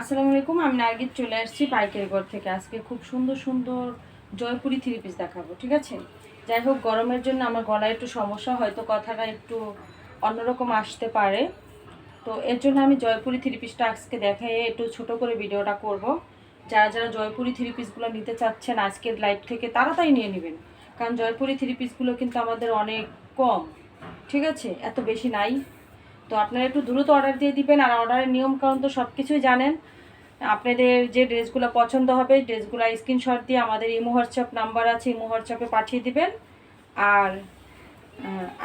আসসালামু আলাইকুম, আমি নার্গিস চলে আসছি পাইকারি ঘর থেকে। আজকে খুব সুন্দর সুন্দর জয়পুরি থ্রি পিস দেখাবো, ঠিক আছে? যাই হোক, গরমের জন্য আমার গলায় একটু সমস্যা, হয়তো কথাটা একটু অন্যরকম আসতে পারে। তো এর জন্য আমি জয়পুরি থ্রি পিসটা আজকে দেখাই, একটু ছোট করে ভিডিওটা করব। যারা যারা জয়পুরি থ্রি পিসগুলো নিতে চাচ্ছেন আজকের লাইভ থেকে, তাড়াতাড়ি নিয়ে নেবেন। কারণ জয়পুরি থ্রি পিসগুলো কিন্তু আমাদের অনেক কম, ঠিক আছে? এত বেশি নাই। তো আপনারা একটু দ্রুত অর্ডার দিয়ে দিবেন আর অর্ডারের নিয়ম কারণ তো সব কিছুই জানেন। আপনাদের যে ড্রেসগুলো পছন্দ হবে, ড্রেসগুলো স্ক্রিনশট দিয়ে আমাদের ইমো হোয়াটসঅ্যাপ নাম্বার আছে ইমো হোয়াটসঅ্যাপে পাঠিয়ে দিবেন। আর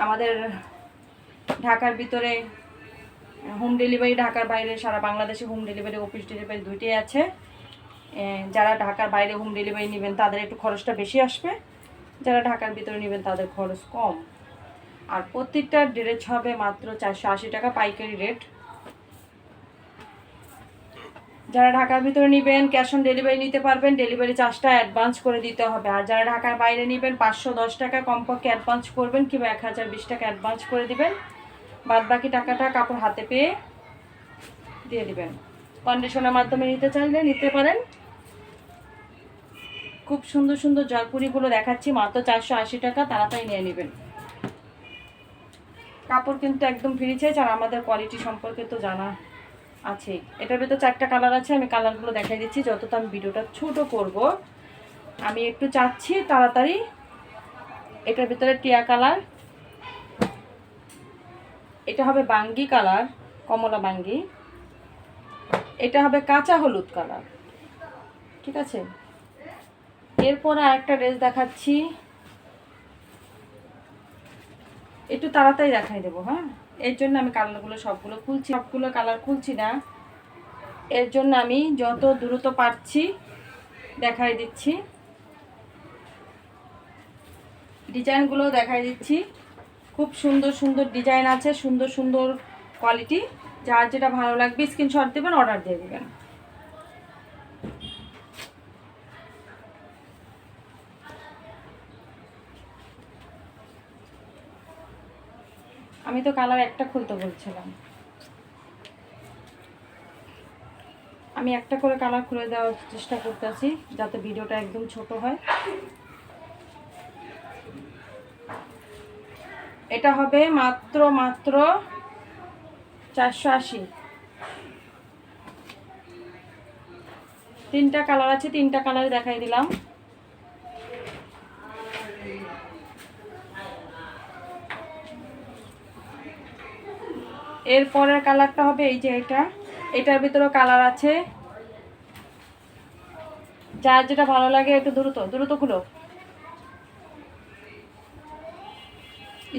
আমাদের ঢাকার ভিতরে হোম ডেলিভারি ঢাকার বাইরে, সারা বাংলাদেশে হোম ডেলিভারি অফিস ডেলিভারি দুইটাই আছে। যারা ঢাকার বাইরে হোম ডেলিভারি নেবেন, তাদের একটু খরচটা বেশি আসবে। যারা ঢাকার ভিতরে নেবেন, তাদের খরচ কম। আর প্রত্যেকটা ড্রেস হবে মাত্র চারশো আশি টাকা পাইকারি রেট। যারা ঢাকার ভিতরে নেবেন ক্যাশ অন ডেলিভারি নিতে পারবেন ডেলিভারি চার্জটা অ্যাডভান্স করে দিতে হবে। আর যারা ঢাকার বাইরে নেবেন, পাঁচশো দশ টাকা কমপক্ষে অ্যাডভান্স করবেন কিংবা এক হাজার বিশ টাকা অ্যাডভান্স করে দিবেন। বাদ বাকি টাকাটা কাপড় হাতে পেয়ে দিয়ে দিবেন। কন্ডিশনের মাধ্যমে নিতে চাইলে নিতে পারেন। খুব সুন্দর সুন্দর জয়পুরিগুলো দেখাচ্ছি, মাত্র চারশো আশি টাকা, তাড়াতাড়ি নিয়ে নেবেন। কাপড় কিন্তু একদম ফ্রি চাইজ আর আমাদের কোয়ালিটি সম্পর্কে তো জানা আছে। এটার ভিতরে চারটা কালার আছে, আমি কালারগুলো দেখাই দিচ্ছি যত আমি ভিডিওটা ছোট করব। আমি একটু চাচ্ছি তাড়াতাড়ি। এটার ভিতরে টিয়া কালার এটা হবে বাঙ্গি কালার কমলা বাঙ্গি। এটা হবে কাঁচা হলুদ কালার ঠিক আছে? এরপরে আরেকটা ড্রেস দেখাচ্ছি। একটু তাড়াতাড়ি দেখাই দেবো হ্যাঁ? এর জন্য আমি কালারগুলো সবগুলো খুলছি, সবগুলো কালার খুলছি না। এর জন্য আমি যত দ্রুত পারছি দেখাই দিচ্ছি। ডিজাইনগুলো দেখাই দিচ্ছি। খুব সুন্দর সুন্দর ডিজাইন আছে, সুন্দর সুন্দর কোয়ালিটি। যার যেটা ভালো লাগবে, স্ক্রিনশট দেবেন, অর্ডার দিয়ে দেবেন। আমি তো কালার একটা খুলতে বলছিলাম। আমি একটা করে কালার খুলে দেওয়ার চেষ্টা করতেছি, যাতে ভিডিওটা একদম ছোট হয়। এটা হবে মাত্র মাত্র চারশো আশি। তিনটা কালার আছে, তিনটা কালার দেখাই দিলাম। এর পরের কালারটা হবে এই যে এটা। এটার ভিতরেও কালার আছে। যার যেটা ভালো লাগে একটু দ্রুত দ্রুত খুলো।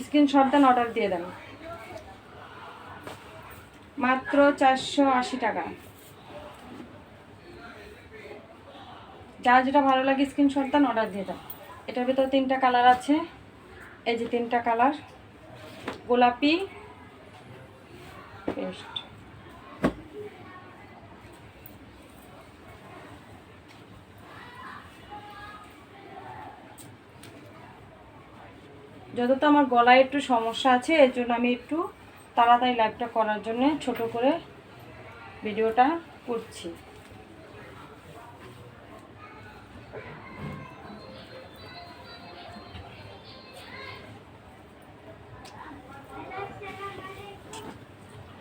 স্ক্রিনশট দেন অর্ডার দিয়ে দেন। মাত্র চারশো আশি টাকা। যার যেটা ভালো লাগে স্ক্রিনশট দেন অর্ডার দিয়ে দেন। এটার ভিতরে তিনটা কালার আছে। এই যে তিনটা কালার। গোলাপি পেস্ট যতটা আমার গলায় একটু সমস্যা আছে, এর জন্য আমি একটু তাড়াতাড়ি লাইভটা করার জন্য ছোট করে ভিডিওটা করছি।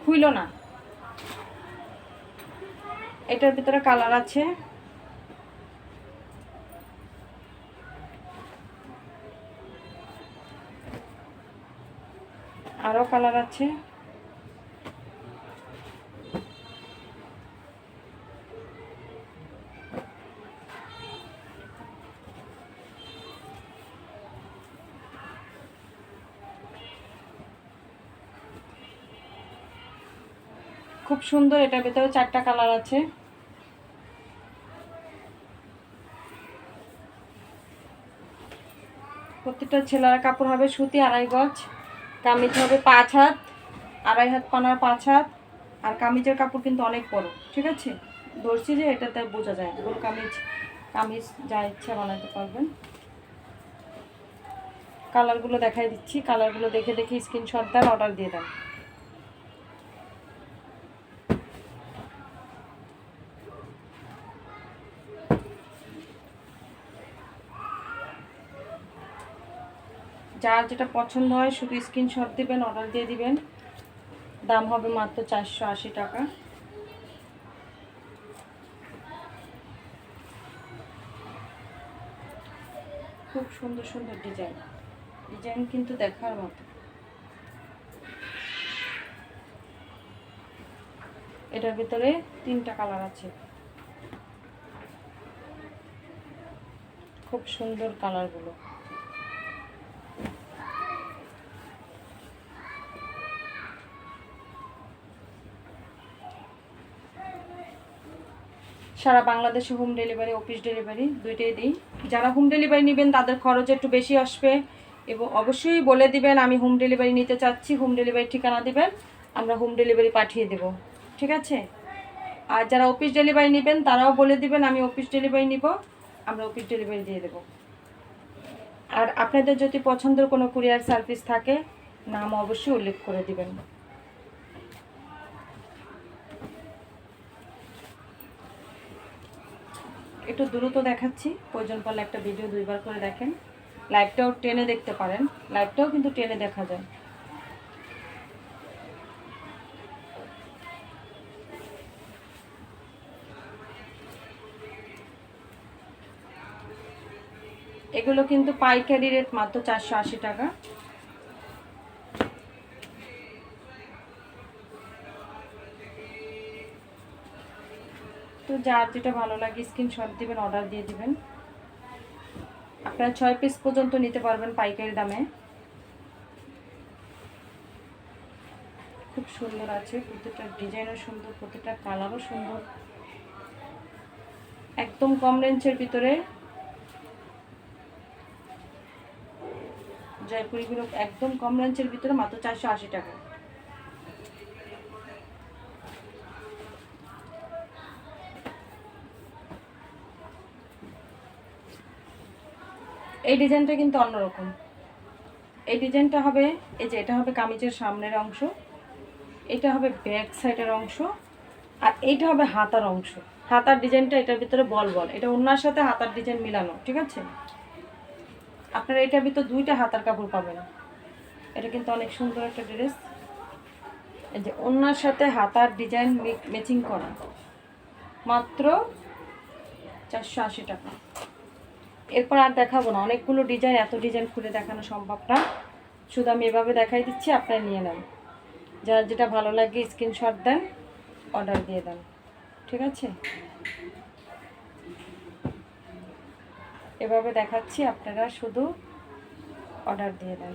খুইল না। এটার ভিতরে কালার আছে। আরও কালার আছে। খুব সুন্দর, এটার ভেতরে চারটা কালার আছে। প্রত্যেকটা ছেলের কাপড় হবে সুতি, আড়াই গজ। কামিজ হবে পাঁচ হাত, আড়াই হাত পানার পাঁচ হাত। আর কামিজের কাপড় কিন্তু অনেক বড়, ঠিক আছে? ধরছি যে এটাতে বোঝা যায় গোল কামিজ কামিজ যা ইচ্ছা বানাতে পারবেন। কালারগুলো দেখাই দিচ্ছি। কালারগুলো দেখে দেখে স্ক্রিনশট দেন অর্ডার দিয়ে দেন। যার যেটা পছন্দ হয়, শুধু স্ক্রিনশট দিবেন অর্ডার দিয়ে দিবেন। দাম হবে মাত্র চারশো আশি টাকা। খুব সুন্দর সুন্দর ডিজাইন ডিজাইন কিন্তু দেখার মতো। এটার ভিতরে তিনটা কালার আছে। খুব সুন্দর কালারগুলো সারা বাংলাদেশে হোম ডেলিভারি অফিস ডেলিভারি দুইটাই দিই। যারা হোম ডেলিভারি নেবেন, তাদের খরচ একটু বেশি আসবে। এবং অবশ্যই বলে দিবেন, আমি হোম ডেলিভারি নিতে চাচ্ছি হোম ডেলিভারি ঠিকানা দিবেন, আমরা হোম ডেলিভারি পাঠিয়ে দেব। ঠিক আছে? আর যারা অফিস ডেলিভারি নেবেন, তারাও বলে দিবেন, আমি অফিস ডেলিভারি নিব, আমরা অফিস ডেলিভারি দিয়ে দেব। আর আপনাদের যদি পছন্দের কোনো কুরিয়ার সার্ভিস থাকে, নাম অবশ্যই উল্লেখ করে দিবেন। একটু দ্রুত দেখাচ্ছি। প্রয়োজন পড়লে একটা ভিডিও দুইবার করে দেখেন। লাইভটাও টেনে দেখতে পারেন। লাইভটাও কিন্তু টেনে দেখা যায়। এগুলো কিন্তু পাইকারি রেট মাত্র চারশো আশি টাকা। যার যেটা ভালো লাগে স্ক্রিনশট দিবেন অর্ডার দিয়ে দিবেন। আপনারা ছয় পিস পর্যন্ত নিতে পারবেন পাইকারি দামে। খুব সুন্দর আছে, প্রতিটা ডিজাইনও সুন্দর, প্রতিটা কালারও সুন্দর। একদম কম রেঞ্জের ভিতরে। জয়পুরিগুলো একদম কম রেঞ্জের ভিতরে, মাত্র চারশো আশি টাকা। এই ডিজাইনটা কিন্তু অন্যরকম। এই ডিজাইনটা হবে, এই যে এটা হবে কামিজের সামনের অংশ, এটা হবে ব্যাক সাইডের অংশ, আর এইটা হবে হাতার অংশ। হাতার ডিজাইনটা এটার ভিতরে বল বল, এটা অন্যার সাথে হাতার ডিজাইন মিলানো, ঠিক আছে? আপনারা এটার ভিতর দুইটা হাতার কাপড় পাবেন। এটা কিন্তু অনেক সুন্দর একটা ড্রেস। এই যে অন্যার সাথে হাতার ডিজাইন ম্যাচিং করা। মাত্র চারশো আশি টাকা। এরপর আর দেখাবো না। অনেকগুলো ডিজাইন এত ডিজাইন খুলে দেখানো সম্ভব না। শুধু আমি এভাবে দেখাই দিচ্ছি আপনারা নিয়ে নেন। যার যেটা ভালো লাগে স্ক্রিনশট দেন অর্ডার দিয়ে দেন। ঠিক আছে? এভাবে দেখাচ্ছি, আপনারা শুধু অর্ডার দিয়ে দেন।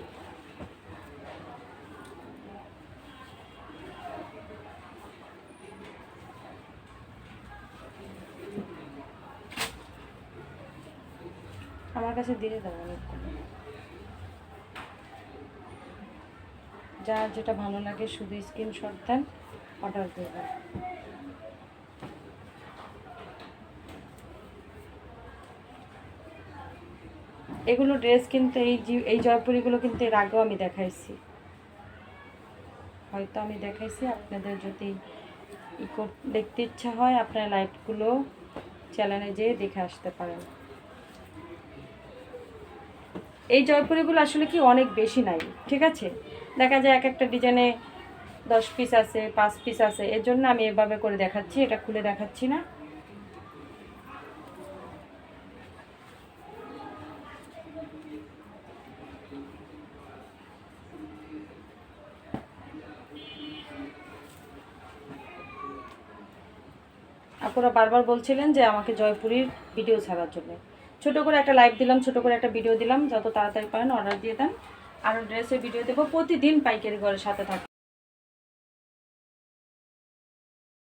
আমার কাছে দিয়ে দাও অনেকগুলো যার যেটা ভালো লাগে, শুধু স্ক্রিনশট দেন অর্ডার দিয়ে দেন এগুলো ড্রেস কিন্তু এই এই জয়পুরিগুলো কিন্তু এর আগেও আমি দেখাইছি। হয়তো আমি দেখাইছি, আপনাদের যদি দেখতে ইচ্ছা হয়, আপনার লাইভগুলো চ্যানেলে যেয়ে দেখে আসতে পারেন। এই জয়পুরিগুলো আসলে কি অনেক বেশি নাই, ঠিক আছে? দেখা যায় এক একটা ডিজাইনে দশ পিস আছে, পাঁচ পিস আছে, এর জন্য আমি এভাবে করে দেখাচ্ছি, এটা খুলে দেখাচ্ছি না। আপনারা বারবার বলছিলেন যে আমাকে জয়পুরীর ভিডিও ছাড়ার জন্য। ছোট করে একটা লাইভ দিলাম, ছোট করে একটা ভিডিও দিলাম, যত তাড়াতাড়ি পারেন অর্ডার দিয়ে দেন। আর ড্রেসের ভিডিও দেবো। প্রতিদিন পাইকারি ঘরের সাথে থাকবে।